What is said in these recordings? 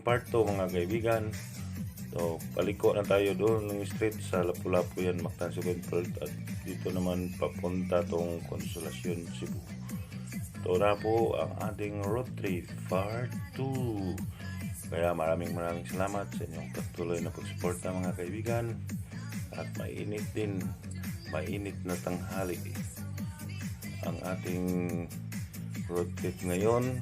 part 2 mga kaibigan. So, paliko na tayo doon ng street sa Lapu-Lapu yan, Mactan Road at dito naman papunta tong Konsolasyon, Cebu. Ito na po ang ating road trip part 2. Kaya maraming maraming salamat sa inyong patuloy na pagsuporta mga kaibigan. At mainit din, mainit na tanghali ang ating road trip ngayon.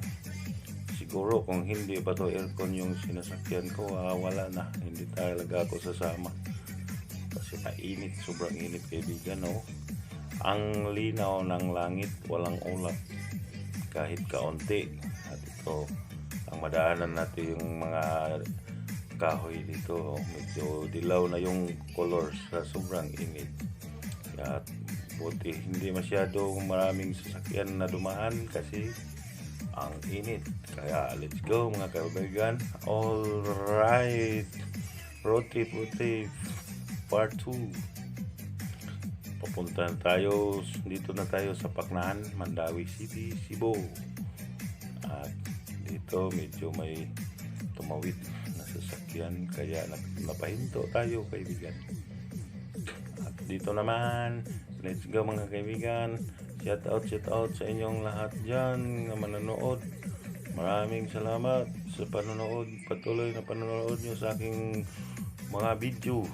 Siguro kung hindi pa to aircon yung sinasakyan ko, ah, wala na. Hindi talaga ako sasama. Kasi mainit, sobrang init kaibigan, no? Ang linaw ng langit, walang ulap. Kahit kaunti. At ito, ang madaanan natin yung mga kahoy dito. oh. Medyo dilaw na yung colors sa sobrang init. At buti hindi masyado maraming sasakyan na dumaan kasi ang init. Kaya let's go mga kaibigan. All right. Road trip. Part 2. Papunta na tayo, dito na tayo sa Paknan, Mandawi City, Cebu. At dito medyo may tumawid na sasakyan kaya nap- napahinto tayo kaibigan. At dito naman, let's go mga kaibigan. Shout out, shout out sa inyong lahat dyan na manonood. Maraming salamat sa panonood. Patuloy na panonood nyo sa aking mga video.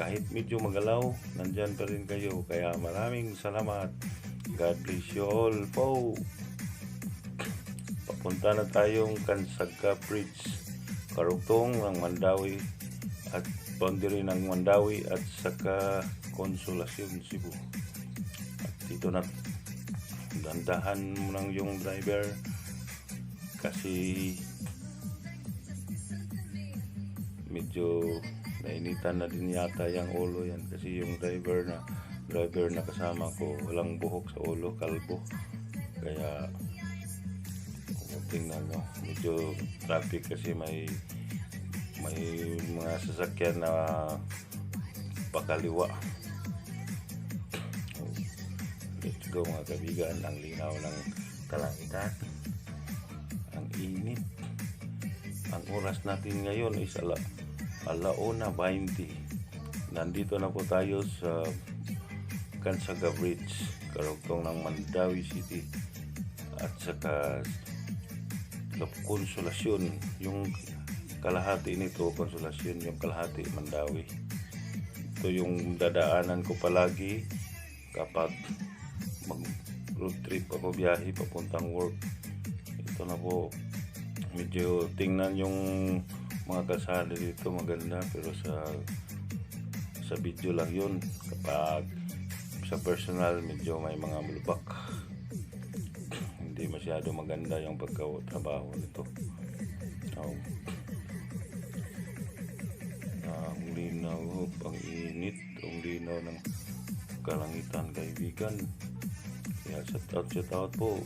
Kahit medyo magalaw, nandyan pa rin kayo. Kaya maraming salamat. God bless you all po. Papunta na tayong Kansaga Bridge. Karugtong ng Mandawi at boundary ng Mandawi at saka Konsolasyon Cebu. Dito na dandahan mo lang yung driver. Kasi medyo nainitan na din yata yung ulo yan. Kasi yung driver na driver na kasama ko walang buhok sa ulo kalbo. Kaya tingnan no medyo traffic kasi may may mga sasakyan na pakaliwa go mga kabigan ang linaw ng kalangitan. Ang init. Ang oras natin ngayon is ala, alauna 20 nandito na po tayo sa Kansaga Bridge karugtong ng Mandawi City. At saka sa Konsolasyon yung kalahati nito Konsolasyon yung kalahati Mandawi. Ito yung dadaanan ko palagi kapag mag road trip ako biyahe papuntang work. Ito na po. Medyo tingnan yung mga kalsada dito maganda pero sa sa video lang yun. Kapag sa personal medyo may mga malubak hindi masyado maganda yung pagkatrabaho nito. Oh. ang linaw ang init ang linaw ng kalangitan kaibigan. Kaya shout out shout out po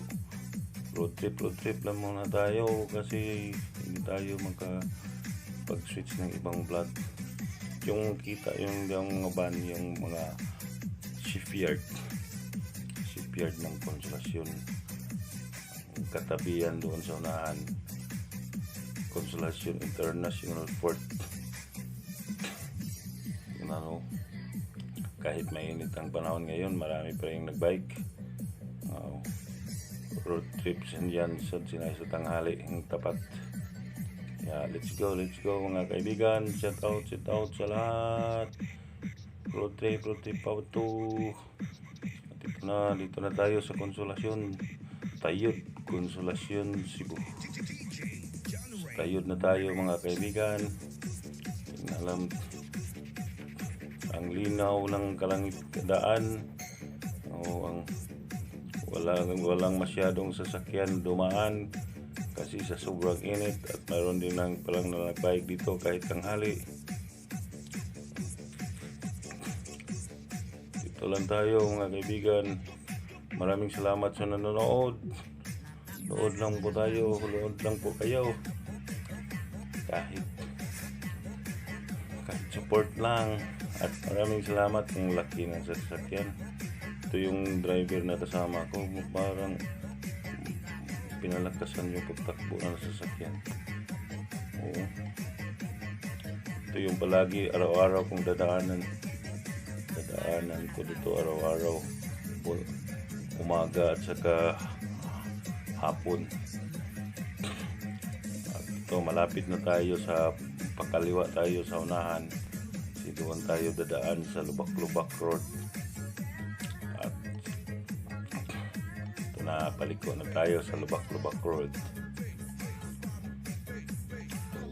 road trip road trip lang muna tayo kasi hindi tayo magka pag switch ng ibang vlog. Yung kita yung yung mga van yung mga shipyard. Shipyard ng konsolasyon. Katabihan doon sa unahan. Konsolasyon international port ano kahit mainit ang panahon ngayon marami pa rin nagbike. Uh, road trips yan sa sinay sa tanghali. Ang tapat. Yeah, let's go let's go mga kaibigan. Shout out shout out sa lahat. Road trip road trip out to dito na dito na tayo sa konsolasyon tayod konsolasyon Cebu. Tayod na tayo mga kaibigan. Alam ang linaw ng kalangit daan o ang walang walang masyadong sasakyan dumaan kasi sa sobrang init at mayroon din lang palang na nagbike dito kahit tanghali. Dito lang tayo mga kaibigan. Maraming salamat sa nanonood. Nood lang po tayo nood lang po kayo. Kahit support lang at maraming salamat kung laki ng sasakyan ito yung driver na kasama ko parang pinalakasan yung pagtakbo ng sasakyan Oo. Ito yung palagi araw-araw kong dadaanan. Dadaanan ko dito araw-araw. Umaga at saka hapon. Ito, malapit na tayo sa pakaliwa tayo sa unahan. Siduan tayo dadaan sa Lubak-Lubak Road. At ito na, paliko na tayo sa Lubak-Lubak Road.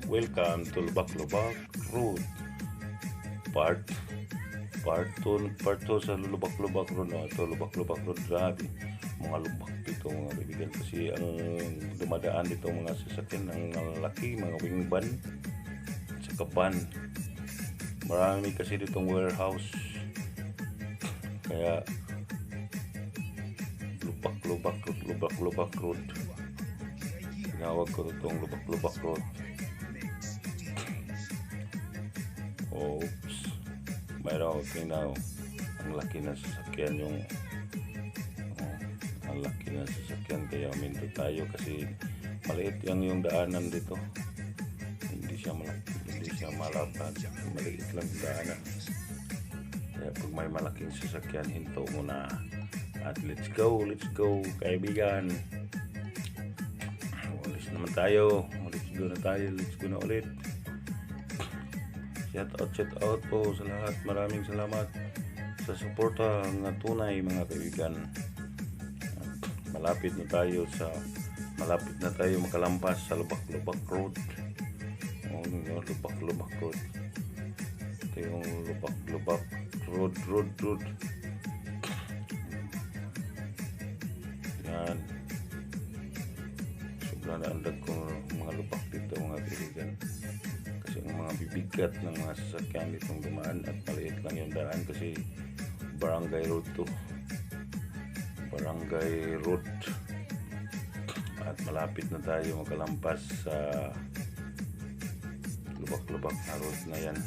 Welcome to Lubak-Lubak Road. Part part 2 part 2 sa Lubak-Lubak Road no? ito Lubak-Lubak Road grabe mga lubak dito mga kaibigan kasi ang dumadaan dito mga sasakyan ang lalaki mga wing van at marami kasi ditong warehouse. Kaya lubak-lubak road lubak-lubak road. Tinawag ko itong lubak-lubak road. Oops. Mayroon ako tingnan ang laki na sasakyan yung oh, ang laki na sasakyan. Kaya minto tayo kasi maliit yan yung daanan dito hindi siya malaki hindi siya malapad maliit lang daanan kaya pag may malaking sasakyan hinto mo na at let's go let's go kaibigan ulis naman tayo let's go na tayo let's go na ulit Shout out, shout out po sa lahat. Maraming salamat sa suporta ng tunay mga kaibigan. Malapit na tayo sa malapit na tayo makalampas sa Lubak-Lubak Road. Yung Lubak-Lubak Road. Ito yung Lubak-Lubak Road, Road, Road. Yan. Sobrang naandag ko mga lubak dito mga kaibigan kasi ang mga bibigat ng mga sasakyan ditong dumaan at maliit lang yung daan kasi barangay road to barangay road at malapit na tayo makalampas sa lubak-lubak na road na yan.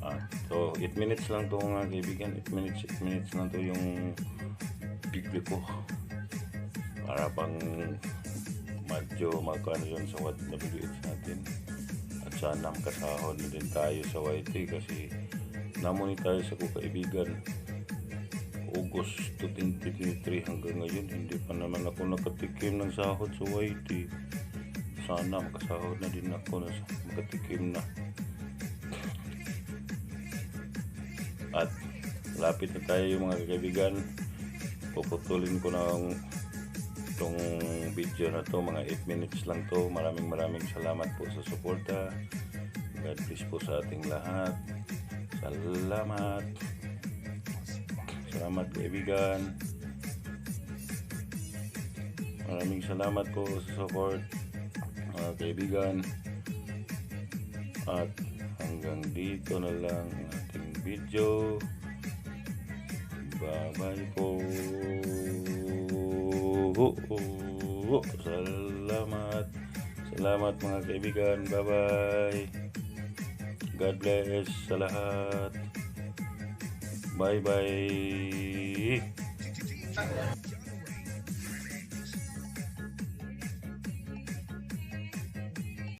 At so 8 minutes lang to mga kaibigan. 8 minutes 8 minutes lang to yung bigli ko. Para pang medyo magkano yun sa what na bilis natin. At sana makasahod na din tayo sa YT kasi namuni tayo sa kukaibigan August 2023 hanggang ngayon hindi pa naman ako nakatikim ng sahod sa YT sana makasahod na din ako na makatikim na. At lapit na tayo mga kaibigan. Puputulin ko ng itong video na to. Mga 8 minutes lang to. Maraming maraming salamat po sa suporta. God bless po sa ating lahat. Salamat. Salamat kaibigan. Maraming salamat po sa support mga kaibigan. At hanggang dito na lang ang ating video. Bye bye po. Salamat. Salamat mga kaibigan. Bye bye God bless sa lahat. Bye bye